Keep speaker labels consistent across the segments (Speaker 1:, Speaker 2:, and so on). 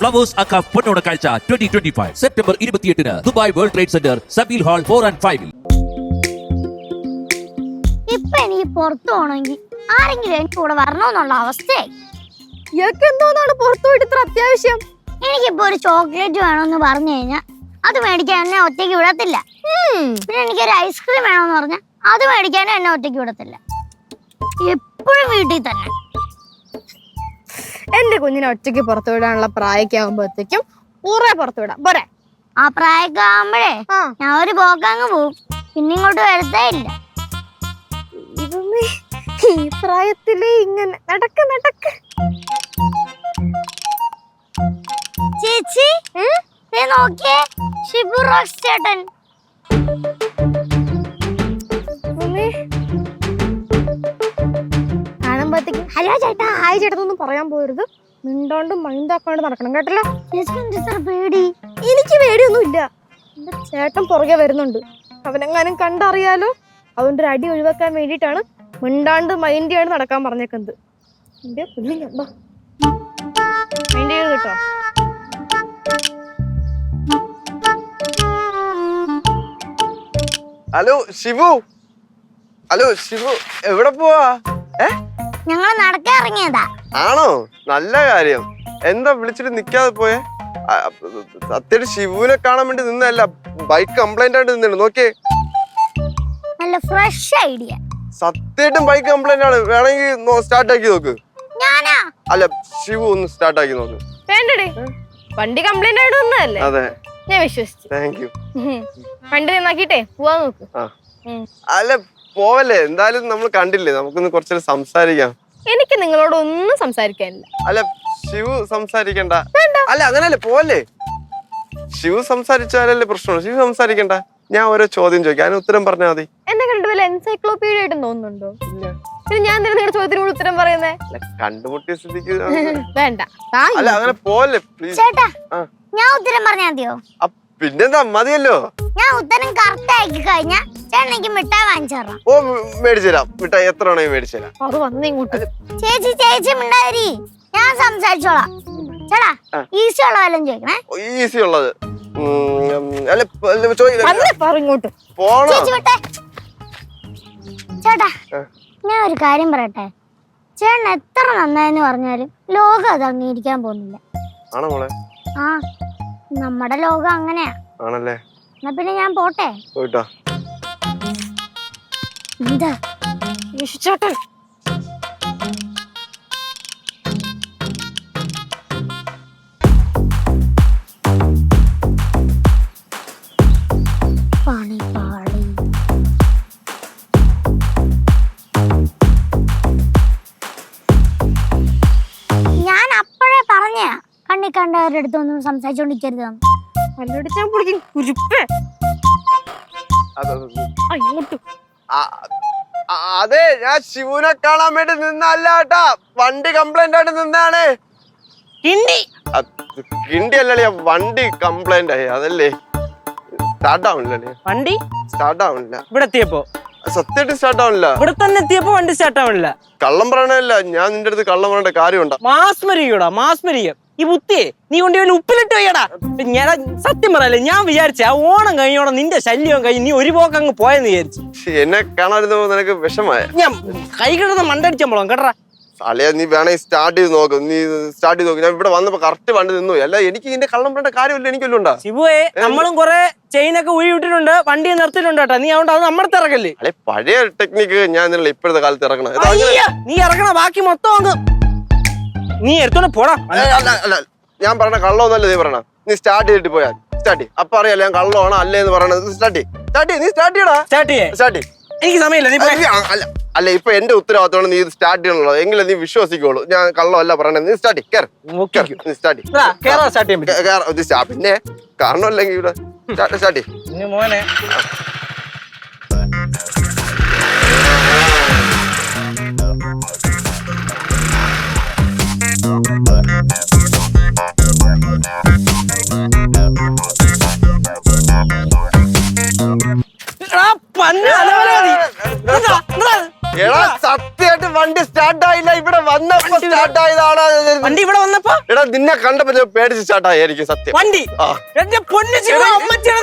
Speaker 1: Flowers അക്ക പൊന്നോണ കാഴ്ച twenty twenty five September ഇരുപത്തിയെട്ടിന് Dubai world trade centre Zabeel hall four and ഫൈവിൽ
Speaker 2: ഇപ്പൊ എനിക്ക് പുറത്തു പോകണമെങ്കിൽ ആരെങ്കിലും എനിക്ക് കൂടെ വരണമെന്നുള്ള അവസ്ഥയായി.
Speaker 3: ഇയാൾക്ക് എന്തോന്നാണ് പുറത്തു പോയിട്ട് ഇത്ര അത്യാവശ്യം?
Speaker 2: എനിക്കിപ്പോ ഒരു ചോക്ലേറ്റ് വേണമെന്ന് പറഞ്ഞു കഴിഞ്ഞാൽ അത് മേടിക്കാൻ എന്നെ ഒറ്റയ്ക്ക് വിടത്തില്ല. പിന്നെ എനിക്കൊരു ഐസ്ക്രീം വേണമെന്ന് പറഞ്ഞാൽ അത് മേടിക്കാനും എന്നെ ഒറ്റയ്ക്ക് വിടത്തില്ല. എപ്പോഴും വീട്ടിൽ തന്നെ.
Speaker 3: എന്റെ കുഞ്ഞിനെ ഒറ്റയ്ക്ക് പുറത്തു വിടാനുള്ള പ്രായമൊക്കെ ആകുമ്പോഴത്തേക്കും ഊറെ പുറത്തു വിടാം. പോരെ?
Speaker 2: ആ പ്രായമൊക്കെ ആകുമ്പോഴേ
Speaker 3: ആ.
Speaker 2: ഞാൻ ഒരു പോക്കങ്ങ് പോവും. പിന്നെ ഇങ്ങോട്ട് വരത്തേ ഇല്ല.
Speaker 3: ഇതൊന്ന് ഈ പ്രായത്തിലേ ഇങ്ങനെ നടക്ക് നടക്ക്.
Speaker 2: ചേച്ചി ദേ നോക്കിയേ ഷിബു റോക്സ് ചേട്ടൻ.
Speaker 3: ഇതൊന്ന് കാണുമ്പോഴത്തേക്കും ഹലോ ചേട്ടാ ഹായ് ചേട്ടനൊന്നും പറയാൻ പോരുത്. മിണ്ടോണ്ട് മൈൻഡാക്കാണ്ട് നടക്കണം കേട്ടല്ലോ?
Speaker 2: പേടി?
Speaker 3: എനിക്ക് പേടിയൊന്നും ഇല്ല എന്റെ ചേട്ടൻ പുറകെ വരുന്നുണ്ട്. അവനെങ്ങാനും കണ്ടറിയാലോ? അവന്റെ ഒരു അടി ഒഴിവാക്കാൻ വേണ്ടിയിട്ടാണ് മിണ്ടാണ്ട് മൈൻഡ് നടക്കാൻ പറഞ്ഞേക്കുന്നത്. എന്റെ പുള്ളി മൈൻഡ് ചെയ്ത് കേട്ടോ.
Speaker 4: ഹലോ ശിവു? ഹലോ ശിവു എവിടെ പോവാ? ഏ?
Speaker 2: ഞങ്ങൾ നടക്കാൻ ഇറങ്ങിയതാ.
Speaker 4: ആണോ? നല്ല കാര്യം. എന്താ വിളിച്ചിട്ട് നിക്കാതെ പോയെ? സത്യമായിട്ട് ശിവുവിനെ കാണാൻ വേണ്ടി നിന്നല്ല ബൈക്ക് കംപ്ലൈന്റ് ആയിട്ട് നിന്നു നോക്കിയേ.
Speaker 2: നല്ല ഫ്രഷ് ഐഡിയ
Speaker 4: സത്യമായിട്ടും ബൈക്ക് കംപ്ലൈന്റ് ആണ്. വേണമെങ്കിൽ സ്റ്റാർട്ട് ആക്കി നോക്ക്.
Speaker 2: ഞാനാ?
Speaker 4: അല്ല ശിവു ഒന്ന് സ്റ്റാർട്ട് ആക്കി നോക്ക്.
Speaker 3: വേണ്ടടി. വണ്ടി കംപ്ലൈന്റ് ആയിട്ട് വന്നതല്ലേ?
Speaker 4: അതെ.
Speaker 3: ഞാൻ വിശ്വസിച്ചു.
Speaker 4: Thank you.
Speaker 3: വണ്ടി നന്നാക്കിട്ടെ പോവാൻ നോക്ക്.
Speaker 4: ആ. അല്ല പോവല്ലേ? എന്തായാലും നമ്മൾ കണ്ടില്ലേ? നമുക്കൊന്ന് കുറച്ചു സംസാരിക്കാം.
Speaker 3: എനിക്ക് നിങ്ങളോട് ഒന്നും സംസാരിക്കാനില്ല.
Speaker 4: അല്ല ശിവു സംസാരിക്കണ്ട. അല്ല അങ്ങനല്ലേ പോവല്ലേ? ശിവു സംസാരിച്ചാലല്ലേ പ്രശ്നമുള്ളൂ. ശിവു സംസാരിക്കണ്ട. ഞാൻ ഓരോ ചോദ്യം ചോദിക്കാം. അതിന് ഉത്തരം പറഞ്ഞാൽ മതി.
Speaker 3: എന്നെ കണ്ടിട്ട് വല്ല എൻസൈക്ലോപീഡിയ ആയിട്ടും തോന്നുന്നുണ്ടോ പിന്നെ ഞാൻ നിങ്ങളുടെ ചോദ്യത്തിന് കൂടി ഉത്തരം പറയുന്നേ?
Speaker 4: കണ്ടുമുട്ടി കണ്ടുമുട്ടിയ സ്ഥിതിക്ക്
Speaker 3: വേണ്ട.
Speaker 4: അല്ല അങ്ങനെ പോവല്ലേ പ്ലീസ്
Speaker 2: ചേട്ടാ ഞാൻ ഉത്തരം പറഞ്ഞാൽ മതിയോ?
Speaker 4: ആ, പിന്നെന്താ മതിയല്ലോ.
Speaker 2: ഞാൻ ഉത്തരം കറക്റ്റ് ആക്കി കഴിഞ്ഞാ ചേട്ടനെനിക്ക് മിഠായി വാങ്ങിച്ചു
Speaker 4: ഓ മേടിച്ചു തരാം മിഠായി എത്ര വേണമെങ്കിൽ മേടിച്ചു തരാം
Speaker 3: അത് വന്നിങ്ങോട്ട്.
Speaker 2: ചേച്ചി ചേച്ചി മിണ്ടാതിരി. ഞാൻ സംസാരിച്ചോളാം. ചേട്ടാ ഈസി ഉള്ള വല്ലതും ചോദിക്കണേ
Speaker 4: ഈസി ഉള്ളത് അല്ല അല്ല, ചോദിക്ക.
Speaker 3: വന്ന് പറ ഇങ്ങോട്ട്.
Speaker 4: പോണോ?
Speaker 2: ചേച്ചി വിട്ടെ. ചേട്ടാ ഞാൻ ഒരു കാര്യം പറയട്ടെ. ചേട്ടൻ എത്ര നന്നായെന്ന് പറഞ്ഞാലും ലോകം അത് അംഗീകരിക്കാൻ പോകുന്നില്ല.
Speaker 4: ആണോ മോളെ?
Speaker 2: ആ. നമ്മുടെ ലോകം അങ്ങനെയാ.
Speaker 4: ആണല്ലേ?
Speaker 2: എന്നാ പിന്നെ ഞാൻ പോട്ടെ.
Speaker 4: പോയിട്ടോ.
Speaker 2: എന്താ? കണ്ടവരുടെ അടുത്തൊന്നും സംസാരിച്ചോണ്ടിരിക്കരുത്.
Speaker 3: അല്ലോട് ഞാൻ പിടിക്കും കുരുപ്പേ.
Speaker 4: അത് അത് അത്.
Speaker 3: ആ ഇങ്ങോട്ട്.
Speaker 4: ആ, ആ, അതെ ഞാൻ ശിവുനെ കാണാൻ വേണ്ടി നിന്നല്ല കേട്ടാ. വണ്ടി കംപ്ലൈന്റ് ആയിട്ട് നിന്നാണ്
Speaker 3: കിണ്ടി.
Speaker 4: കിണ്ടി അല്ലേ വണ്ടി കംപ്ലൈന്റ് ആയി. അതല്ലേ? സ്റ്റാർട്ട് ആവണില്ലേ
Speaker 5: വണ്ടി?
Speaker 4: സ്റ്റാർട്ട് ആവണില്ല.
Speaker 5: ഇവിടെ എത്തിയപ്പോ?
Speaker 4: സത്യമായിട്ട് സ്റ്റാർട്ട് ആവണില്ല.
Speaker 5: ഇവിടെ തന്നെ എത്തിയപ്പോ വണ്ടി സ്റ്റാർട്ട് ആവണില്ല.
Speaker 4: കള്ളം പറയണല്ല ഞാൻ നിന്റെ അടുത്ത് കള്ളം പറയേണ്ട കാര്യമുണ്ടോ.
Speaker 5: മാസ്മരികടാ മാസ്മരികം ഈ ബുത്തിയെ നീ കൊണ്ട് വല്ല ഉപ്പിലിട്ട് വയ്യടാ ഞാൻ സത്യം പറയല്ലേ ഞാൻ വിചാരിച്ച ആ ഓണം കഴിഞ്ഞോടെ നിന്റെ ശല്യം കഴിഞ്ഞ് നീ ഒരു പോക്ക് അങ്ങ് പോയെന്ന് വിചാരിച്ചു.
Speaker 4: എന്നെ കാണാതിരുന്നപ്പോ നിനക്ക് വിഷമായ
Speaker 5: ഞാൻ കൈ കിടന്ന് മണ്ടടിച്ചമ്പോളം കേട്ടാ
Speaker 4: അളിയ നീ വേണമെങ്കിൽ സ്റ്റാർട്ട് ചെയ്ത് നോക്ക്. നീ സ്റ്റാർട്ട് ചെയ്ത് നോക്ക്. ഞാൻ ഇവിടെ വന്നപ്പോ കറക്റ്റ് വണ്ടി നിന്നു. അല്ല എനിക്ക് ഇതിന്റെ കള്ളം പറഞ്ഞ കാര്യമില്ല എനിക്കൊല്ലുണ്ടാ
Speaker 5: ശിവുവേ നമ്മളും കൊറേ ചെയിനൊക്കെ ഉഴി വിട്ടിട്ടുണ്ട് വണ്ടി നിർത്തിയിട്ടുണ്ട് കേട്ടോ. നീ അതുകൊണ്ട് അത് നമ്മുടെ ഇറക്കല്ലേ?
Speaker 4: അല്ലെ പഴയ ടെക്നിക്ക് ഞാൻ ഇപ്പോഴത്തെ കാലത്ത് ഇറക്കണം.
Speaker 5: അയ്യ, നീ ഇറക്കണ ബാക്കി മൊത്തം അങ്ങ് നീ എടുത്തോണ്ട് പോടാ.
Speaker 4: ഞാൻ പറഞ്ഞ കള്ളോന്നല്ലേ നീ പറഞ്ഞ നീ സ്റ്റാർട്ട് ചെയ്തിട്ട് പോയാൽ സ്റ്റാർട്ട് അപ്പൊ അറിയാലോ ഞാൻ കള്ളമാണോ അല്ലേ എന്ന് പറയണത്. സ്റ്റാർട്ട് ചെയ്യും. സ്റ്റാർട്ട് നീ സ്റ്റാർട്ട് ചെയ്യടാ.
Speaker 5: സ്റ്റാർട്ട് ചെയ്യേ.
Speaker 4: സ്റ്റാർട്ട്
Speaker 5: എനിക്ക് സമയമില്ല നീ.
Speaker 4: അല്ല അല്ല ഇപ്പൊ എന്റെ ഉത്തരവാദിത്തമാണ് നീ ഇത് സ്റ്റാർട്ട് ചെയ്യണല്ലോ. എങ്കിലും നീ വിശ്വസിക്കുള്ളൂ. ഞാൻ കള്ളമല്ല പറയണത്. നീ സ്റ്റാർട്ട് സ്റ്റാർട്ട്
Speaker 5: കേറാ. സ്റ്റാർട്ട് പറ്റും.
Speaker 4: പിന്നെ കാരണമല്ലെങ്കിൽ ഇവിടെ. സ്റ്റാർട്ട്
Speaker 5: മോനെ.
Speaker 4: സത്യമായിട്ട് വണ്ടി സ്റ്റാർട്ട് ആയില്ല. ഇവിടെ വന്നപ്പോ സ്റ്റാർട്ട് ആയതാണ്.
Speaker 5: വണ്ടി ഇവിടെ വന്നപ്പോ
Speaker 4: എടാ നിന്നെ കണ്ടപ്പോ ഞാൻ പേടിച്ച് സത്യം.
Speaker 5: വണ്ടി. എന്റെ പൊന്നു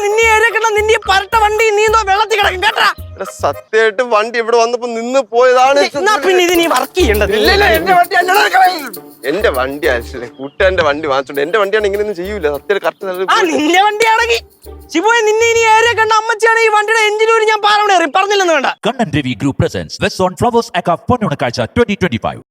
Speaker 5: നിന്നെ ഏരക്കണം പരട്ട വണ്ടി വെള്ളത്തിൽ കിടക്കും കേട്ടാ
Speaker 4: എടാ സത്യമായിട്ട് വണ്ടി ഇവിടെ വന്നപ്പോ നിന്ന് പോയതാണ്
Speaker 5: പിന്നെ ഇത് നീ വർക്ക് ചെയ്യേണ്ടത്?
Speaker 4: ഇല്ല, ഇല്ല, എന്റെ വണ്ടി ആക്ച്വലി കൂട്ടുകാരന്റെ വണ്ടി വാങ്ങിച്ചോണ്ട് എന്റെ വണ്ടിയാണ് ഇങ്ങനെയൊന്നും ചെയ്യൂല. സത്യം കറക്റ്റ്
Speaker 5: നിന്റെ വണ്ടിയാണെങ്കിൽ ശിവയെ നിന്നെ ഇനി ഏരിയ കണ്ട അമ്മച്ചാണ് ഈ വണ്ടിയുടെ എഞ്ചിനൂരി ഞാൻ പാറവിടെ പറഞ്ഞില്ലെന്ന് വേണ്ട.
Speaker 1: Kannan Ravi group presents west on Flowers അക്ക പൊന്നോണ കാഴ്ച ട്വന്റി ട്വന്റി ഫൈവ്